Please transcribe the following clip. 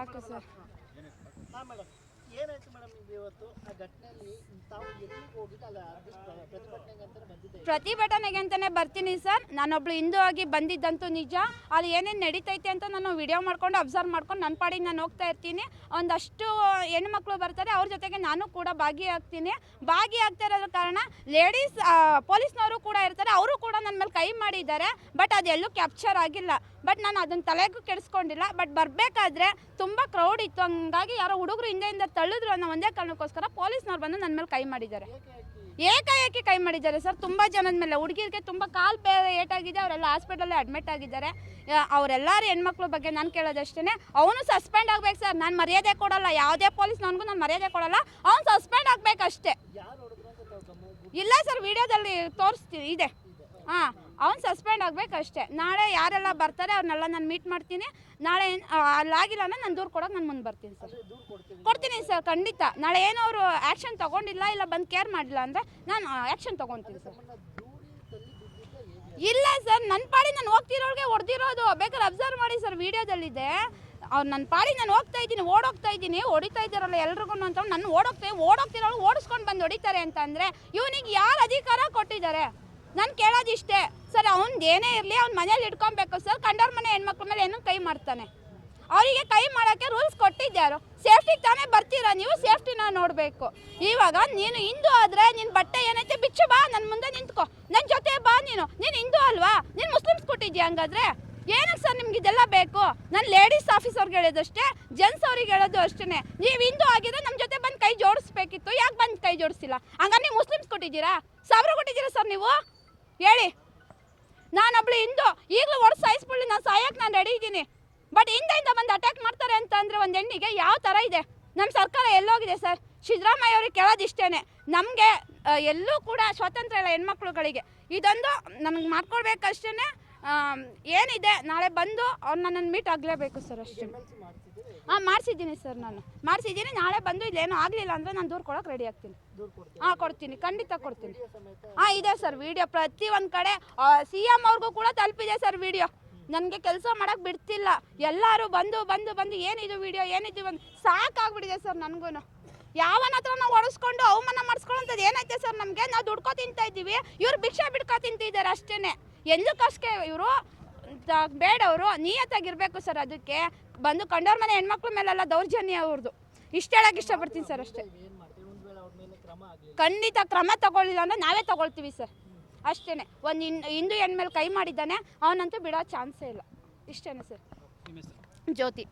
ಸಾಕು ಸರ್. ಏನಾಯ್ತು ಮೇಡಮ್? ಇವತ್ತು ಆ ಘಟನೆಯಲ್ಲಿ ತಾವು ಎಲ್ಲಿಗೆ ಪ್ರತಿಭಟನೆಗೆ ಅಂತಾನೆ ಬರ್ತೀನಿ ಸರ್. ನಾನೊಬ್ಳು ಹಿಂದೂ ಆಗಿ ಬಂದಿದ್ದಂತೂ ನಿಜ. ಅಲ್ಲಿ ಏನೇನು ನಡೀತೈತೆ ಅಂತ ನಾನು ವಿಡಿಯೋ ಮಾಡ್ಕೊಂಡು ಅಬ್ಸರ್ವ್ ಮಾಡ್ಕೊಂಡು ನನ್ನ ಪಾಡಿಗೆ ನಾನು ಹೋಗ್ತಾ ಇರ್ತೀನಿ. ಒಂದಷ್ಟು ಹೆಣ್ಮಕ್ಳು ಬರ್ತಾರೆ, ಅವ್ರ ಜೊತೆಗೆ ನಾನು ಕೂಡ ಭಾಗಿಯಾಗ್ತೀನಿ ಭಾಗಿಯಾಗ್ತಾ ಇರೋದ್ರ ಕಾರಣ ಲೇಡೀಸ್ ಪೊಲೀಸ್ನವರು ಕೂಡ ಇರ್ತಾರೆ, ಅವರು ಕೂಡ ನನ್ನ ಮೇಲೆ ಕೈ ಮಾಡಿದ್ದಾರೆ, ಬಟ್ ಅದೆಲ್ಲೂ ಕ್ಯಾಪ್ಚರ್ ಆಗಿಲ್ಲ. ಬಟ್ ನಾನು ಅದನ್ನ ತಲೆಗೂ ಕೆಡಿಸ್ಕೊಂಡಿಲ್ಲ. ಬಟ್ ಬರಬೇಕಾದ್ರೆ ತುಂಬ ಕ್ರೌಡ್ ಇತ್ತು. ಹಂಗಾಗಿ ಯಾರೋ ಹುಡುಗರು ಹಿಂದೆಯಿಂದ ತಳ್ಳಿದ್ರು ಅನ್ನೋ ಒಂದೇ ಕಾರಣಕ್ಕೋಸ್ಕರ ಪೊಲೀಸ್ನವ್ರು ಬಂದು ನನ್ನ ಮೇಲೆ ಕೈ ಮಾಡಿದ್ದಾರೆ. ಏಕಾಏಕಿ ಕೈ ಮಾಡಿದ್ದಾರೆ ಸರ್. ತುಂಬ ಜನದ ಮೇಲೆ, ಹುಡುಗಿರಿಗೆ ತುಂಬ ಕಾಲು ಬೇರೆ ಏಟಾಗಿದೆ, ಅವರೆಲ್ಲ ಹಾಸ್ಪಿಟಲಲ್ಲಿ ಅಡ್ಮಿಟ್ ಆಗಿದ್ದಾರೆ. ಅವರೆಲ್ಲರೂ ಹೆಣ್ಮಕ್ಳ ಬಗ್ಗೆ ನಾನು ಕೇಳೋದಷ್ಟೇ ಅವನು ಸಸ್ಪೆಂಡ್ ಆಗ್ಬೇಕು ಸರ್. ನಾನು ಮರ್ಯಾದೆ ಕೊಡಲ್ಲ, ಯಾವುದೇ ಪೊಲೀಸ್ ನನಗೂ ನಾನು ಮರ್ಯಾದೆ ಕೊಡಲ್ಲ, ಅವ್ನು ಸಸ್ಪೆಂಡ್ ಆಗ್ಬೇಕಷ್ಟೇ. ಇಲ್ಲ ಸರ್, ವಿಡಿಯೋದಲ್ಲಿ ತೋರಿಸ್ತೀನಿ ಇದೆ. ಹಾಂ, ಅವ್ನು ಸಸ್ಪೆಂಡ್ ಆಗ್ಬೇಕಷ್ಟೇ. ನಾಳೆ ಯಾರೆಲ್ಲ ಬರ್ತಾರೆ ಅವ್ರನ್ನೆಲ್ಲ ನಾನು ಮೀಟ್ ಮಾಡ್ತೀನಿ. ನಾಳೆ ಅಲ್ಲಾಗಿಲ್ಲ ಅಂದ್ರೆ ನಾನು ದೂರ ಕೊಡೋಕೆ ನಾನು ಮುಂದೆ ಬರ್ತೀನಿ ಸರ್. ಕೊಡ್ತೀನಿ ಸರ್, ಖಂಡಿತ. ನಾಳೆ ಏನೋ ಅವರು ಆ್ಯಕ್ಷನ್ ತಗೊಂಡಿಲ್ಲ ಇಲ್ಲ ಬಂದು ಕೇರ್ ಮಾಡಿಲ್ಲ ಅಂದರೆ ನಾನು ಆ್ಯಕ್ಷನ್ ತೊಗೊತೀನಿ ಸರ್. ಇಲ್ಲ ಸರ್ ನನ್ನ ಪಾಡಿ ನಾನು ಹೋಗ್ತಿರೋರಿಗೆ ಹೊಡೆದಿರೋದು. ಬೇಕಾದ್ರೆ ಅಬ್ಸರ್ವ್ ಮಾಡಿ ಸರ್, ವಿಡಿಯೋದಲ್ಲಿದೆ. ಅವ್ರು ನನ್ನ ಪಾಡಿ ನಾನು ಹೋಗ್ತಾ ಇದ್ದೀನಿ, ಓಡೋಗ್ತಾ ಇದ್ದೀನಿ. ಹೊಡಿತಾ ಇದ್ದಾರಲ್ಲ ಎಲ್ರಿಗೂ ಅಂತ ನಾನು ಓಡೋಗ್ತಾ ಓಡೋಗ್ತಿರೋಳು ಓಡಿಸ್ಕೊಂಡು ಬಂದು ಹೊಡಿತಾರೆ ಅಂತಂದರೆ ಇವನಿಗೆ ಯಾರು ಅಧಿಕಾರ ಕೊಟ್ಟಿದ್ದಾರೆ? ನಾನು ಕೇಳೋದಿಷ್ಟೇ. ಸರ್, ಅವ್ನ್ದು ಏನೇ ಇರಲಿ ಅವ್ನ ಮನೇಲಿ ಇಟ್ಕೊಬೇಕು. ಸರ್, ಕಂಡವ್ರ ಮನೆ ಹೆಣ್ಮಕ್ಳ ಮೇಲೆ ಏನೋ ಕೈ ಮಾಡ್ತಾನೆ. ಅವರಿಗೆ ಕೈ ಮಾಡೋಕ್ಕೆ ರೂಲ್ಸ್ ಕೊಟ್ಟಿದ್ದಾರು ಸೇಫ್ಟಿಗೆ ತಾನೇ ಬರ್ತೀರಾ ನೀವು? ಸೇಫ್ಟಿನ ನೋಡಬೇಕು. ಇವಾಗ ನೀನು ಹಿಂದೂ ಆದರೆ ನಿನ್ನ ಬಟ್ಟೆ ಏನೈತೆ ಬಿಚ್ಚು, ಬಾ ನನ್ನ ಮುಂದೆ ನಿಂತ್ಕೊ. ನನ್ನ ಜೊತೆ ಬಾ ನೀನು. ನೀನು ಹಿಂದೂ ಅಲ್ವಾ? ನೀನು ಮುಸ್ಲಿಮ್ಸ್ ಕೊಟ್ಟಿದ್ಯಾ ಹಂಗಾದ್ರೆ? ಏನಕ್ಕೆ ಸರ್ ನಿಮ್ಗೆ ಇದೆಲ್ಲ ಬೇಕು? ನಾನು ಲೇಡೀಸ್ ಆಫೀಸರ್ಗೆ ಹೇಳೋದಷ್ಟೇ ಜೆಂಟ್ಸ್ ಅವ್ರಿಗೆ ಹೇಳೋದು ಅಷ್ಟೇ ನೀವು ಹಿಂದೂ ಆಗಿದ್ರೆ ನಮ್ಮ ಜೊತೆ ಬಂದು ಕೈ ಜೋಡಿಸ್ಬೇಕಿತ್ತು. ಯಾಕೆ ಬಂದು ಕೈ ಜೋಡಿಸಿಲ್ಲ ಹಂಗಾರೆ ನೀವು ಮುಸ್ಲಿಮ್ಸ್ ಕೊಟ್ಟಿದ್ದೀರಾ ಸಾವಿರ ಕೊಟ್ಟಿದ್ದೀರಾ ಸರ್ ನೀವು? ಹೇಳಿ. ನಾನೊಬ್ಳು ಹಿಂದೂ, ಈಗಲೂ ಹೊಡೆದು ಸಾಯಿಸ್ಬಿಡ್ಲಿ ನಾನು ಸಾಯಕ್ಕೆ ನಾನು ರೆಡಿ ಇದ್ದೀನಿ. ಬಟ್ ಹಿಂದೆಯಿಂದ ಬಂದು ಅಟ್ಯಾಕ್ ಮಾಡ್ತಾರೆ ಅಂತ ಅಂದರೆ ಒಂದು ಹೆಣ್ಣಿಗೆ ಯಾವ ಥರ ಇದೆ? ನಮ್ಮ ಸರ್ಕಾರ ಎಲ್ಲೋಗಿದೆ ಸರ್ ಸಿದ್ದರಾಮಯ್ಯ ಅವ್ರಿಗೆ ಕೇಳೋದಿಷ್ಟೇ ನಮಗೆ ಎಲ್ಲೂ ಕೂಡ ಸ್ವಾತಂತ್ರ್ಯ ಇಲ್ಲ ಹೆಣ್ಮಕ್ಳುಗಳಿಗೆ. ಇದೊಂದು ನಮಗೆ ಮಾಡ್ಕೊಳ್ಬೇಕಷ್ಟೇ ಏನಿದೆ? ನಾಳೆ ಬಂದು ಅವ್ರು ನನ್ನನ್ನು ಮೀಟ್ ಆಗಲೇಬೇಕು ಸರ್ ಅಷ್ಟೇ. ಹಾಂ ಮಾಡಿಸಿದ್ದೀನಿ ಸರ್ ನಾನು. ಮಾಡಿಸಿದ್ದೀನಿ ನಾಳೆ ಬಂದು ಇಲ್ಲೇನೂ ಆಗಲಿಲ್ಲ ಅಂದರೆ ನಾನು ದೂರ ಕೊಡೋಕೆ ರೆಡಿ ಆಗ್ತೀನಿ. ಹಾಂ ಕೊಡ್ತೀನಿ ಖಂಡಿತ ಕೊಡ್ತೀನಿ. ಹಾಂ ಇದೆ ಸರ್ ವಿಡಿಯೋ ಪ್ರತಿ ಒಂದು ಕಡೆ ಸಿ ಎಂ ಅವ್ರಿಗೂ ಕೂಡ ತಲುಪಿದೆ ಸರ್ ವಿಡಿಯೋ ನನಗೆ ಕೆಲಸ ಮಾಡೋಕ್ಕೆ ಬಿಡ್ತಿಲ್ಲ. ಎಲ್ಲರೂ ಬಂದು ಬಂದು ಬಂದು ಏನಿದು ವಿಡಿಯೋ ಏನಿದು ಬಂದು ಸಾಕಾಗ್ಬಿಟ್ಟಿದೆ ಸರ್ ನನಗೂ ಯಾವನ ಹತ್ರ ನಾವು ಒಡಿಸ್ಕೊಂಡು ಅವಮಾನ ಮಾಡಿಸ್ಕೊಳ್ಳೋಂಥದ್ದು ಏನೈತೆ ಸರ್ ನಮಗೆ? ನಾವು ದುಡ್ಕೋ ತಿಂತಾ ಇದ್ದೀವಿ ಇವ್ರು ಭಿಕ್ಷೆ ಬಿಡ್ಕೊ ತಿಂತಿದ್ದಾರೆ ಅಷ್ಟೇ ಎಂದಕ್ಕಷ್ಟೇ ಇವರು ಬೇಡವರು ನಿಯತ್ತಾಗಿರ್ಬೇಕು ಸರ್ ಅದಕ್ಕೆ. ಬಂದು ಕಂಡವ್ರ ಮನೆ ಹೆಣ್ಮಕ್ಳ ಮೇಲೆಲ್ಲ ದೌರ್ಜನ್ಯ ಅವ್ರದ್ದು ಇಷ್ಟ ಹೇಳಕ್ಕೆ ಇಷ್ಟಪಡ್ತೀನಿ ಸರ್ ಅಷ್ಟೇ. ಖಂಡಿತ ಕ್ರಮ ತಗೊಳ್ಳಿಲ್ಲ ಅಂದ್ರೆ ನಾವೇ ತಗೊಳ್ತೀವಿ ಸರ್. ಅಷ್ಟೇ ಒಂದು ಹಿಂದೂ ಹೆಣ್ಮೇಲೆ ಕೈ ಮಾಡಿದ್ದಾನೆ ಅವನಂತೂ ಬಿಡೋ ಚಾನ್ಸೇ ಇಲ್ಲ. ಇಷ್ಟೇನೆ ಸರ್. ಜ್ಯೋತಿ.